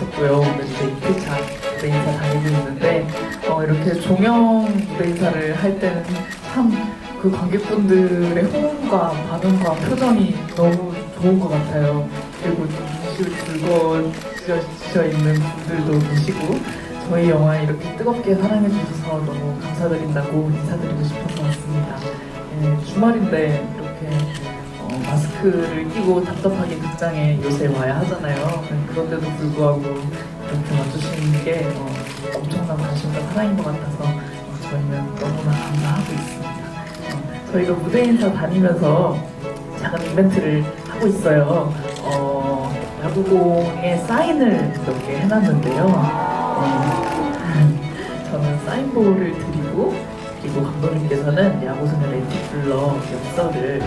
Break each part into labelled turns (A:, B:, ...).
A: 오늘 이제 2회차 무대 인사 다니고 있는데 어, 이렇게 종영 무대 인사를 할 때는 참 그 관객분들의 호응과 반응과 표정이 너무 좋은 것 같아요. 그리고 좀 눈시울 붉어져 있는 분들도 계시고 저희 영화 이렇게 뜨겁게 사랑해 주셔서 너무 감사드린다고 인사드리고 싶어서 왔습니다. 예, 주말인데 이렇게 어, 를 끼고 답답하게 극장에 요새 와야 하잖아요. 네, 그런데도 불구하고 이렇게 와주시는 게 어, 엄청난 관심과 사랑인 것 같아서 어, 저희는 너무나 감사하고 있습니다. 어, 저희가 무대 인사 다니면서 작은 이벤트를 하고 있어요. 어, 야구공에 사인을 몇 개 해놨는데요. 어, 저는 사인볼을 드리고 그리고 감독님께서는 야구소녀 레티플러 엽서를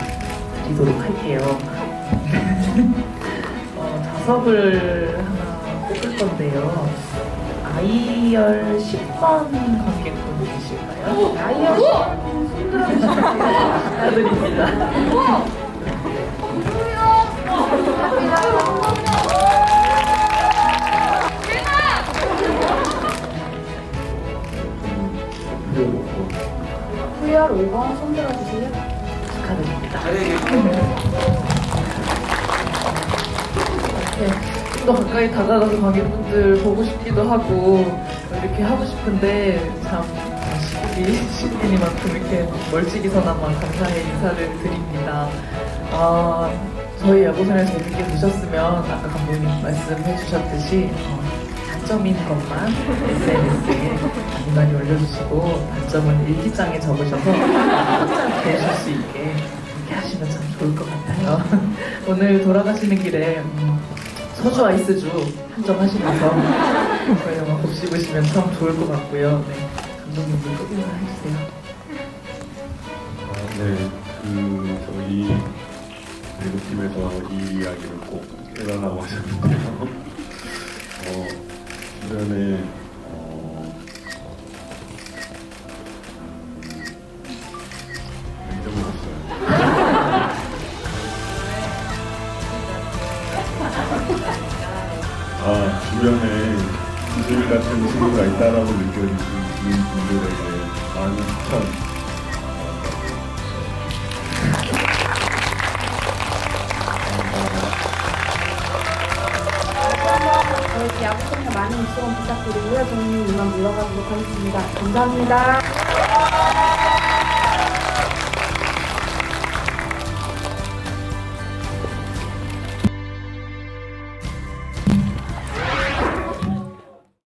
A: 드리도록 할게요. 어, 자석을 하나 뽑을 건데요. 아이열 10번 관객분 계실까요? 아이열 10번 축하드립니다.
B: VR 5번 손 들어 주세요.
A: 축하드립니다. 이렇게 좀더 가까이 다가가서 관객분들 보고 싶기도 하고 이렇게 하고 싶은데 참 시국이 시국이니만큼 이렇게 멀찍이서나마 감사의 인사를 드립니다. 아, 저희 야구선을 재밌게 보셨으면 아까 감독님 말씀해 주셨듯이 어, 단점인 것만 SNS에 많이 많이 올려주시고 단점은 일기장에 적으셔서 되실 수 있게 이렇게 하시면 참 좋을 것 같아요. 오늘 돌아가시는 길에 음, 소주 아이스주 한 잔 하시면서 저희 영화 곱씹으시면 참 좋을 것 같고요. 네, 감독님도 꼭 인사해주세요.
C: 아, 네, 그 저희 배구팀에서 이 이야기를 꼭 해달라고 하셨는데요. 어, 주변에 아, 주변에 이슬 같은 친구가 있다라고 느껴지는 분들에게 많은 추천
B: 저희 야구 팀에 많은 입소문 부탁드리고요. 저는 이만 물러가도록 하겠습니다. 감사합니다.